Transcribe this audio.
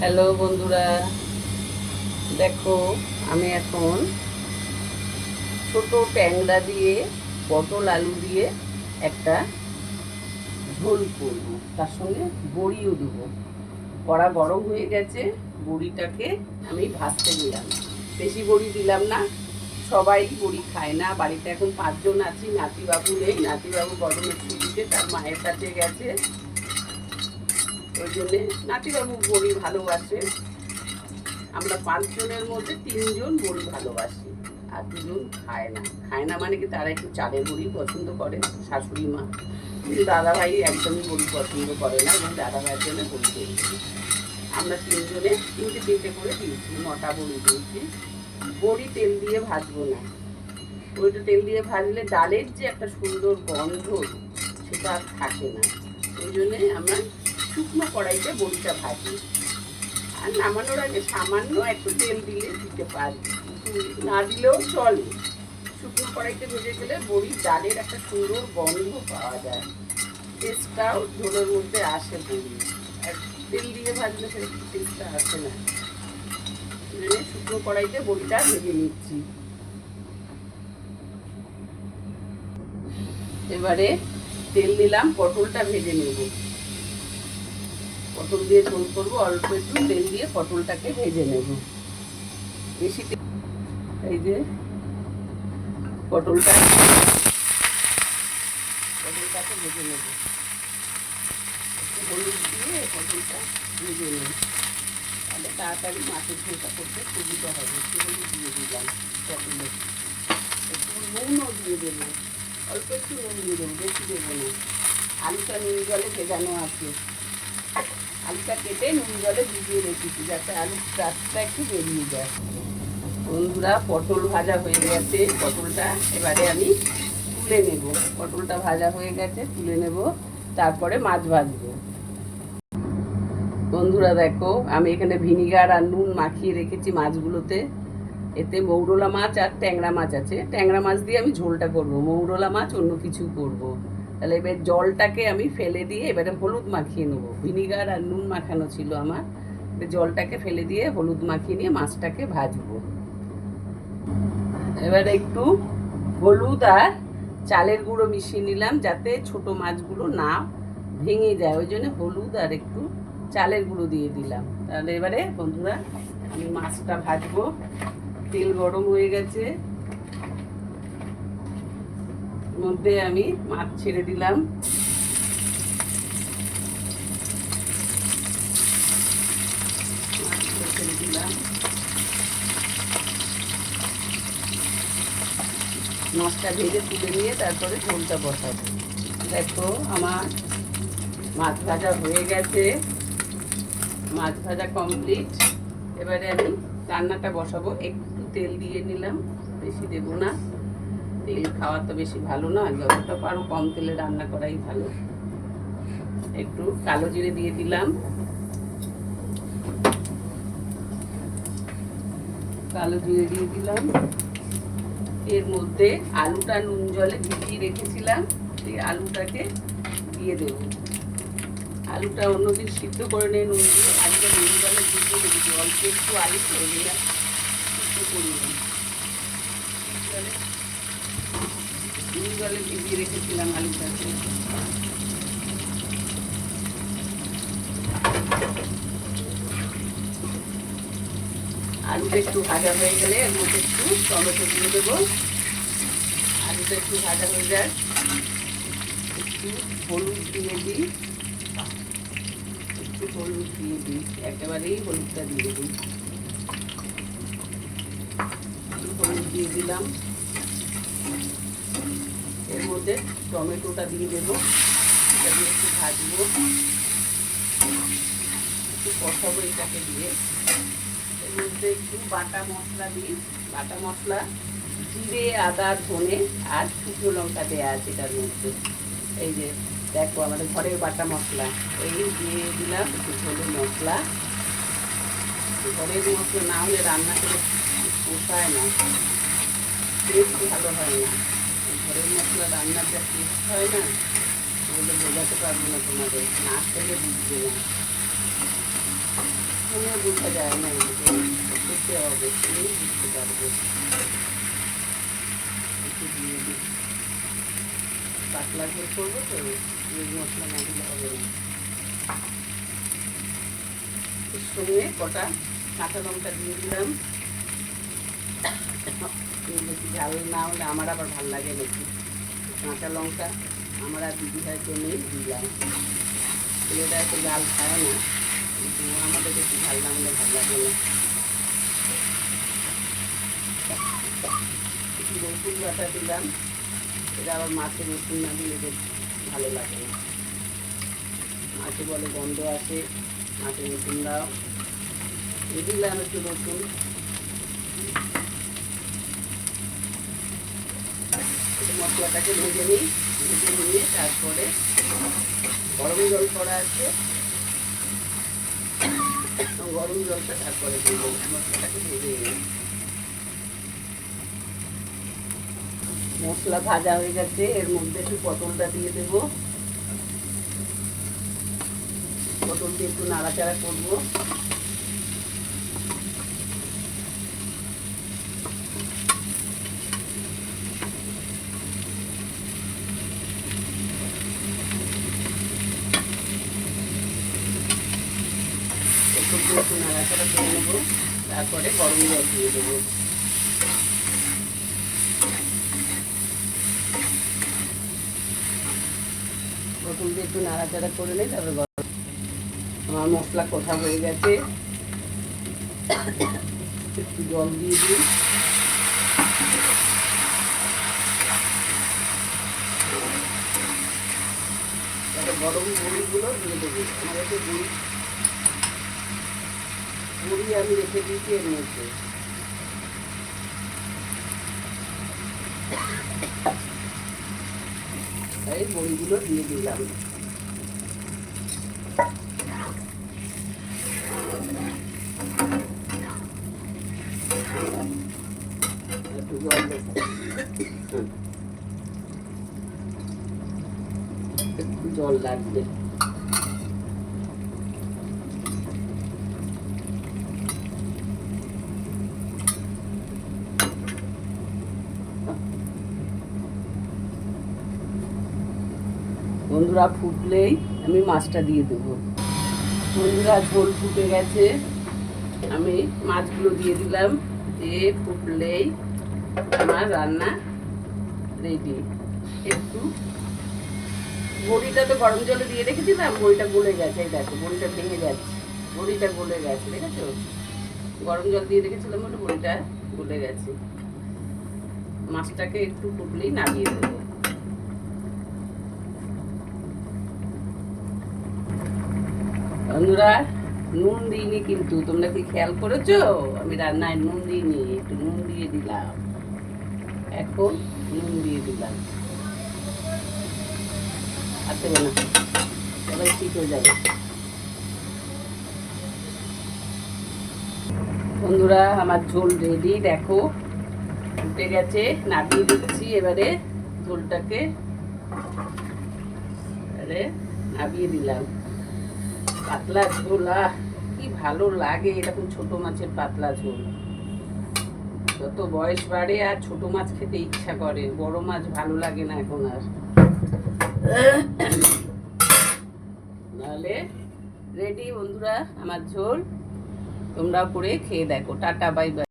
Hello বন্ধুরা। দেখো, আমি এখন ছোট ট্যাংরা দিয়ে, পটল আলু দিয়ে একটা ঝোল করব। তার সঙ্গে বড়িও দেবো। কড়া গরম হয়ে গেছে, বড়িটাকে আমি ভাজতে দিলাম। বেশি বড়ি দিলাম না, সবাই বড়ি খায় না। বাড়িতে এখন পাঁচজন আছি, নাতিবাবু নেই। নাতিবাবু গরমের ছুটিতে তার মায়ের কাছে গেছে। ওই জন্যে নাতিবাবু বড়ি ভালোবাসে। আমরা পাঁচজনের মধ্যে তিনজন বড়ি ভালোবাসি আর দুজন খায় না। খায় না মানে কি তারা একটু চালের বড়ি পছন্দ করে, শাশুড়ি মা। কিন্তু দাদাভাই একদমই বড়ি পছন্দ করে না এবং দাদাভাইয়ের জন্য বড়ি দিয়েছি আমরা তিনজনে তিনটে তিনটে করে দিয়েছি, মোটা বড়ি দিয়েছি। বড়ি তেল দিয়ে ভাজবো না। বড়িটা তেল দিয়ে ভাজলে ডালের যে একটা সুন্দর গন্ধ, সেটা আর থাকে না। ওই জন্যে আমরা শুকনো কড়াইতে বড়িটা ভাজি। আর নামানোর আগে সামান্য একটু তেল দিলে দিতে পারি না দিলেও চলে। শুকনো কড়াইতে ভেজে গেলে বড়ির ডালের একটা সুন্দর গন্ধ পাওয়া যায়। টেস্টটাও ঝোলের মধ্যে আসে বড়ি। আর তেল দিয়ে ভাজলে সেরকম টেস্টটা আসে না। জন্য শুকনো কড়াইতে বড়িটা ভেজে নিচ্ছি। এবারে তেল দিলাম পটলটা ভেজে নেব। পটল দিয়ে ঝোল করব, অল্প একটু তেল দিয়ে পটলটাকে ভেজে নেব। বেশি এই যে পটলটা, পটলটাকে ভেজে নেব। হলুদ দিয়ে পটলটা ভেজে নেব। তাহলে তাড়াতাড়ি মাছের ঝোলটা করতে সুবিধা হবে। একটু হলুদ দিয়ে দিলাম পটলে একটু নুনও দিয়ে দেবো। অল্প একটু নুন দিয়ে দেবো, বেশি দেবো না। আলুটা নুন জলে ভেজানো আছে। আলুটা কেটে নুন জলে ভিজিয়ে রেখেছি যাতে আলুর রাতটা একটু বেরিয়ে যায়। বন্ধুরা, পটল ভাজা হয়ে গেছে। পটলটা এবারে আমি তুলে নেব। পটলটা ভাজা হয়ে গেছে, তুলে নেব। তারপরে মাছ ভাজবো। বন্ধুরা, দেখো, আমি এখানে ভিনিগার আর নুন মাখিয়ে রেখেছি মাছগুলোতে। এতে মৌরলা মাছ আর ট্যাংরা মাছ আছে। ট্যাংরা মাছ দিয়ে আমি ঝোলটা করব। মৌরলা মাছ অন্য কিছু করব। তাহলে এবার জলটাকে আমি ফেলে দিয়ে এবারে হলুদ মাখিয়ে নেব। ভিনিগার আর নুন মাখানো ছিল আমার। জলটাকে ফেলে দিয়ে হলুদ মাখিয়ে নিয়ে মাছটাকে ভাজবো। এবারে একটু হলুদ আর চালের গুঁড়ো মিশিয়ে নিলাম যাতে ছোট মাছগুলো না ভেঙে যায়। ওই জন্য হলুদ আর একটু চালের গুঁড়ো দিয়ে দিলাম। তাহলে এবারে বন্ধুরা, আমি মাছটা ভাজবো। তেল গরম হয়ে গেছে। মধ্যে আমি মাছ ছেড়ে দিলাম। ছেড়ে দিলাম। মাছটা ভেজে তুলে নিয়ে তারপরে ঝোলটা বসাবো। দেখো আমার মাছ ভাজা হয়ে গেছে। মাছ ভাজা কমপ্লিট এবারে আমি রান্নাটা বসাবো। একটু তেল দিয়ে নিলাম, বেশি দেবো না। তেল খাওয়া তো বেশি ভালো না, যতটা পারো কম তেলে রান্না করাই ভালো। একটু কালো জিরে দিয়ে দিলাম। কালো জিরে দিয়ে দিলাম। এর মধ্যে আলুটা নুন জলে ভিজিয়ে রেখেছিলাম, সেই আলুটাকে দিয়ে দেবো। আলুটা অন্যদিন সিদ্ধ করে নিয়ে নুন দিয়ে আলুটা নুন জলে ভিজিয়ে রেখেছি অল্প একটু আলু করে দিলাম সিদ্ধ করি নুন জলে ভিজিয়ে রেখেছিলাম আলুটাকে। আলুটা একটু ভাজা হয়ে গেলে এর মধ্যে একটু টমেটো দিয়ে দেবো। আলুটা একটু ভাজা হয়ে যায় একটু হলুদ দিয়ে দিই। একটু হলুদ দিয়ে দিই। একেবারেই হলুদটা দিয়ে দিই। হলুদ দিয়ে দিলাম। মধ্যে টমেটোটা দিয়ে দেবো। এটা দিয়ে একটু ভাজবো। একটু কষাবো এটাকে দিয়ে। এর মধ্যে একটু বাটা মশলা দিই। বাটা মশলা, জিরে, আদা, ধনে আর শুকনো লঙ্কা দেওয়া আছে এটার মধ্যে। এই যে দেখো আমাদের ঘরের বাটা মশলা। এই দিয়ে দিলাম একটু ঝোলে মশলা। ঘরের মশলা না হলে রান্না করে পোষায় না। টেস্ট ভালো হয় না। ঘরের মশলা রান্নার যা টেস্ট হয় না ওগুলো বোঝাতে পারব না তোমাদের না খেলে বুঝবে না ফোনে বোঝা যায় না এগুলো হবে তুমি বুঝতে পারবে পাতলা করে করব তো মশলা না দিলে হবে না। সঙ্গে কটা কাঁচা লঙ্কা দিয়ে দিলাম বেশি ঝাল না হলে আমার আবার ভালো লাগে নাকি কাঁচা লঙ্কা আমার আর দিদি ভাইয়ের জন্যই দিলাম ছেলেটা এত ঝাল খায় না কিন্তু আমাদের বেশি ঝাল না হলে ভালো লাগে না একটু রসুন বাটা দিলাম এটা আবার মাছে রসুন না দিলে বেশ ভালো লাগে না মাছে বলে গন্ধ আসে মাছে রসুন দাও দিলাম একটু রসুন মশলাটাকে ভেজে নিই, ভেজে নিয়ে তারপরে গরম জল করা আছে। গরম জলটা তারপরে দেবো, মশলাটাকে ভেজে নিই। মশলা ভাজা হয়ে গেছে, এর মধ্যে একটু পটলটা দিয়ে দেব। পটল একটু নাড়াচাড়া করব। একটু নাড়াচাড়া করে নেব তারপরে গরম জল দিয়ে দেবো। প্রথম দিয়ে একটু নাড়াচাড়া করে নিই, তারপরে গরম আমার মশলা কোথা হয়ে গেছে? একটু জল দিয়ে দিই। গরম বড়িগুলো দিয়ে দেবো। বড়ি বড়ি আমি রেখে দিয়েছি এর মধ্যে। এই বড়িগুলো দিয়ে দিলাম। একটু একটু জল লাগবে। বন্ধুরা ফুটলেই আমি মাছটা দিয়ে দেবো। বন্ধুরা ঝোল ফুটে গেছে। আমি মাছগুলো দিয়ে দিলাম দিয়ে ফুটলেই আমার রান্না রেডি একটু বড়িটা তো গরম জলে দিয়ে রেখেছিলাম, বড়িটা গলে গেছে, এই দেখো, বড়িটা ভেঙে যাচ্ছে। বড়িটা গলে গেছে, দেখেছ? গরম জল দিয়ে রেখেছিলাম বলে বড়িটা গলে গেছে। মাছটাকে একটু ফুটলেই নামিয়ে দেবো। বন্ধুরা, নুন দিইনি কিন্তু, তোমরা কি খেয়াল করেছ? আমি রান্নায় নুন দিইনি, একটু নুন দিয়ে দিলাম। এখন নুন দিয়ে দিলাম। দেবো না সবাই ঠিক হয়ে যাবে। বন্ধুরা, আমার ঝোল রেডি দেখো, ফুটে গেছে, নামিয়ে দিচ্ছি এবারে ঝোলটাকে। এবারে নামিয়ে দিলাম। পাতলা ঝোল আহ কি ভালো লাগে এরকম ছোট মাছের পাতলা ঝোল? যত বয়স বাড়ে আর ছোট মাছ খেতে ইচ্ছা করে, বড় মাছ ভালো লাগে না এখন আর। নাহলে রেডি বন্ধুরা, আমার ঝোল তোমরা করে খেয়ে দেখো। Tata, bye bye.